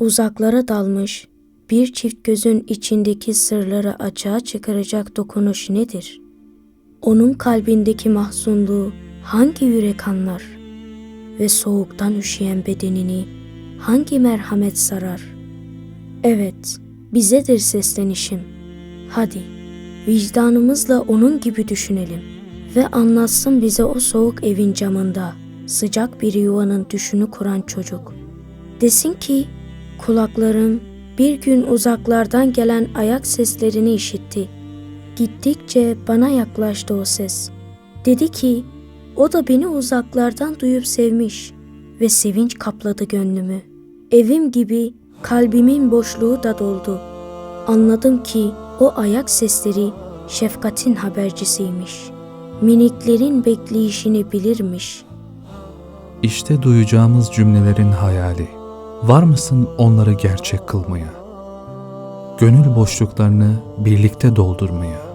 Uzaklara dalmış bir çift gözün içindeki sırları açığa çıkaracak dokunuş nedir? Onun kalbindeki mahzunluğu hangi yürek anlar? Ve soğuktan üşüyen bedenini hangi merhamet sarar? Evet, bizedir seslenişim. Hadi, vicdanımızla onun gibi düşünelim ve anlatsın bize o soğuk evin camında sıcak bir yuvanın düşünü kuran çocuk. Desin ki, kulaklarım bir gün uzaklardan gelen ayak seslerini işitti. Gittikçe bana yaklaştı o ses. Dedi ki, o da beni uzaklardan duyup sevmiş ve sevinç kapladı gönlümü. Evim gibi kalbimin boşluğu da doldu. Anladım ki o ayak sesleri şefkatin habercisiymiş. Miniklerin bekleyişini bilirmiş. İşte duyacağımız cümlelerin hayali. Var mısın onları gerçek kılmaya? Gönül boşluklarını birlikte doldurmaya?